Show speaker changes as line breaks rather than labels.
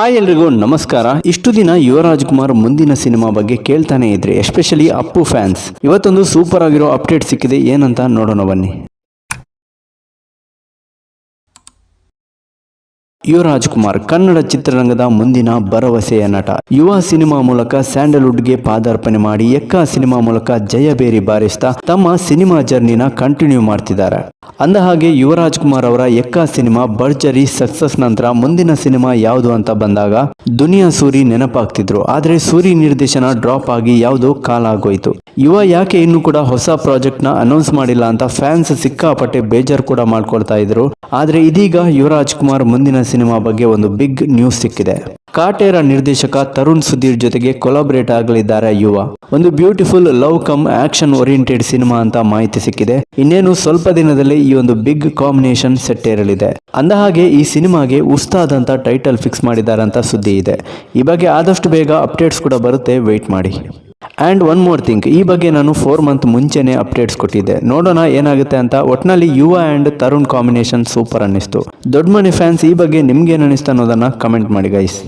Hi ಎಲ್ರಿಗೂ, ನಮಸ್ಕಾರ. ಇಷ್ಟು ದಿನ ಯುವರಾಜ್ ಕುಮಾರ್ ಮುಂದಿನ ಸಿನಿಮಾ ಬಗ್ಗೆ ಕೇಳ್ತಾನೆ ಇದ್ರೆ, ಎಸ್ಪೆಷಲಿ ಅಪ್ಪು ಫ್ಯಾನ್ಸ್. ಇವತ್ತೊಂದು ಸೂಪರ್ ಆಗಿರೋ ಅಪ್ಡೇಟ್ ಸಿಕ್ಕಿದೆ, ಏನಂತ ನೋಡೋಣ ಬನ್ನಿ. ಯುವರಾಜ್ ಕುಮಾರ್ ಕನ್ನಡ ಚಿತ್ರರಂಗದ ಮುಂದಿನ ಭರವಸೆಯ ನಟ. ಯುವ ಸಿನಿಮಾ ಮೂಲಕ ಸ್ಯಾಂಡಲ್ವುಡ್ಗೆ ಪಾದಾರ್ಪಣೆ ಮಾಡಿ ಎಕ್ಕ ಸಿನಿಮಾ ಮೂಲಕ ಜಯಬೇರಿ ಬಾರಿಸ್ತಾ ತಮ್ಮ ಸಿನಿಮಾ ಜರ್ನಿನ ಕಂಟಿನ್ಯೂ ಮಾಡ್ತಿದ್ದಾರೆ. ಅಂದ ಹಾಗೆ ಯುವರಾಜ್ ಕುಮಾರ್ ಅವರ ಎಕ್ಕ ಸಿನಿಮಾ ಭರ್ಜರಿ ಸಕ್ಸಸ್ ನಂತರ ಮುಂದಿನ ಸಿನಿಮಾ ಯಾವುದು ಅಂತ ಬಂದಾಗ ದುನಿಯಾ ಸೂರಿ ನೆನಪಾಗ್ತಿದ್ರು. ಆದ್ರೆ ಸೂರಿ ನಿರ್ದೇಶನ ಡ್ರಾಪ್ ಆಗಿ ಯಾವುದೋ ಕಾಲ ಆಗೋಯ್ತು. ಯುವ ಯಾಕೆ ಇನ್ನು ಕೂಡ ಹೊಸ ಪ್ರಾಜೆಕ್ಟ್ನ ಅನೌನ್ಸ್ ಮಾಡಿಲ್ಲ ಅಂತ ಫ್ಯಾನ್ಸ್ ಸಿಕ್ಕಾಪಟ್ಟೆ ಬೇಜಾರು ಕೂಡ ಮಾಡ್ಕೊಳ್ತಾ ಇದ್ರು. ಆದ್ರೆ ಇದೀಗ ಯುವರಾಜ್ ಕುಮಾರ್ ಮುಂದಿನ ಸಿನಿಮಾ ಬಗ್ಗೆ ಒಂದು ಬಿಗ್ ನ್ಯೂಸ್ ಸಿಕ್ಕಿದೆ. ಕಾಟೇರ ನಿರ್ದೇಶಕ ತರುಣ್ ಸುಧೀರ್ ಜೊತೆಗೆ ಕೊಲಾಬರೇಟ್ ಆಗಲಿದ್ದಾರೆ ಯುವ. ಒಂದು beautiful love cum action oriented cinema ಅಂತ ಮಾಹಿತಿ ಸಿಕ್ಕಿದೆ. ಇನ್ನೇನು ಸ್ವಲ್ಪ ದಿನದಲ್ಲಿ ಈ ಒಂದು ಬಿಗ್ ಕಾಂಬಿನೇಷನ್ ಸೆಟ್ ಏರಲಿದೆ. ಅಂದಹಾಗೆ ಈ ಸಿನಿಮಾಗೆ ಉಸ್ತಾದ್ ಅಂತ ಟೈಟಲ್ ಫಿಕ್ಸ್ ಮಾಡಿದ್ದಾರೆ ಅಂತ ಸುದ್ದಿ ಇದೆ. ಈ ಬಗ್ಗೆ ಆದಷ್ಟು ಬೇಗ ಅಪ್ಡೇಟ್ಸ್ ಕೂಡ ಬರುತ್ತೆ. ವೆಯ್ಟ್ ಮಾಡಿ. ಆ್ಯಂಡ್ ಒನ್ ಮೋರ್ ಥಿಂಗ್ ಈ ಬಗ್ಗೆ ನಾನು ಫೋರ್ ಮಂತ್ ಮುಂಚೆನೇ ಅಪ್ಡೇಟ್ಸ್ ಕೊಟ್ಟಿದ್ದೆ. ನೋಡೋಣ ಏನಾಗುತ್ತೆ ಅಂತ. ಒಟ್ನಲ್ಲಿ ಯುವ ಆ್ಯಂಡ್ ತರುಣ್ ಕಾಂಬಿನೇಷನ್ ಸೂಪರ್ ಅನ್ನಿಸ್ತು. ದೊಡ್ಡ ಮನಿ ಫ್ಯಾನ್ಸ್ ಈ ಬಗ್ಗೆ ನಿಮ್ಗೇನು ಅನ್ನಿಸ್ತು ಅನ್ನೋದನ್ನು ಕಮೆಂಟ್ ಮಾಡಿ ಗೈಸ್